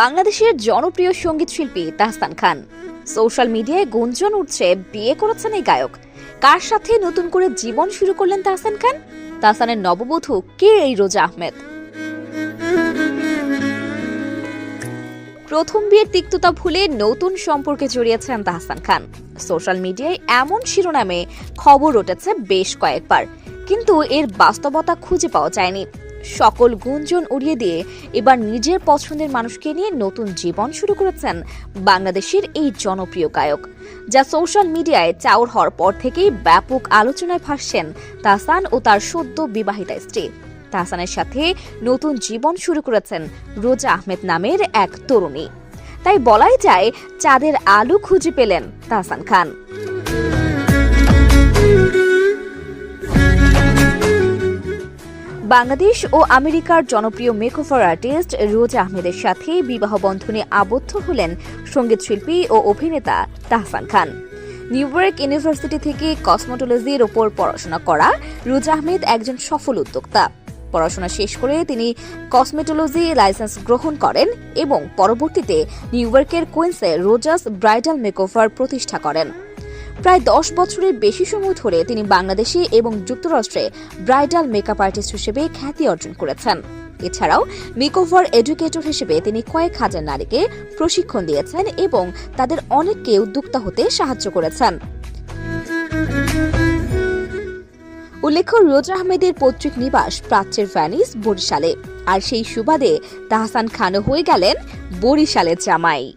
বাংলাদেশের জনপ্রিয় সংগীত শিল্পী তাহসান খান। সোশ্যাল মিডিয়ায় গুঞ্জন উঠছে, বিয়ে করেছেন এই গায়ক। কার সাথে নতুন করে জীবন শুরু করলেন তাহসান খান? তাহসানের নববধূ কে এই রোজা আহমেদ? প্রথম বিয়ের তিক্ততা ভুলে নতুন সম্পর্কে জড়িয়েছেন তাহসান খান। সোশ্যাল মিডিয়ায় এমন শিরোনামে খবর উঠেছে বেশ কয়েকবার, কিন্তু এর বাস্তবতা খুঁজে পাওয়া যায়নি। সকল গুঞ্জন উড়িয়ে দিয়ে এবার নিজের পছন্দের মানুষকে নিয়ে নতুন জীবন শুরু করেছেন বাংলাদেশের এই জনপ্রিয় গায়ক, যা সোশ্যাল মিডিয়ায় চাউর হওয়ার পর থেকেই ব্যাপক আলোচনায় ভাসছেন তাহসান ও তার সদ্য বিবাহিতা স্ত্রী। তাহসানের সাথে নতুন জীবন শুরু করেছেন রোজা আহমেদ নামের এক তরুণী। তাই বলাই যায়, চাঁদের আলো খুঁজে পেলেন তাহসান খান। বাংলাদেশ ও আমেরিকার জনপ্রিয় মেকওভার আর্টিস্ট রোজ আহমেদের সাথে বিবাহ বন্ধনে আবদ্ধ হলেন সংগীত শিল্পী ও অভিনেতা Tahsan Khan. New York University থেকে কসমোটোলজির ওপর পড়াশোনা করা রোজ আহমেদ একজন সফল উদ্যোক্তা। পড়াশোনা শেষ করে তিনি কসমেটোলজি লাইসেন্স গ্রহণ করেন এবং পরবর্তীতে নিউ ইয়র্কের কুইন্সে রোজাস ব্রাইডাল মেকওভার প্রতিষ্ঠা করেন। প্রায় দশ বছরের বেশি সময় ধরে তিনি বাংলাদেশে এবং যুক্তরাষ্ট্রে ব্রাইডাল মেকআপ আর্টিস্ট হিসেবে খ্যাতি অর্জন করেছেন। এছাড়াও মেকওভার এডুকেটর হিসেবে তিনি কয়েক হাজার নারীকে প্রশিক্ষণ দিয়েছেন এবং তাদের অনেককে উদ্যোক্তা হতে সাহায্য করেছেন। উল্লেখ্য, রোজ আহমেদের পৈতৃক নিবাস প্রাচ্যের ভ্যানিস, বরিশালে। আর সেই সুবাদে তাহসান খানও হয়ে গেলেন বরিশালের জামাই।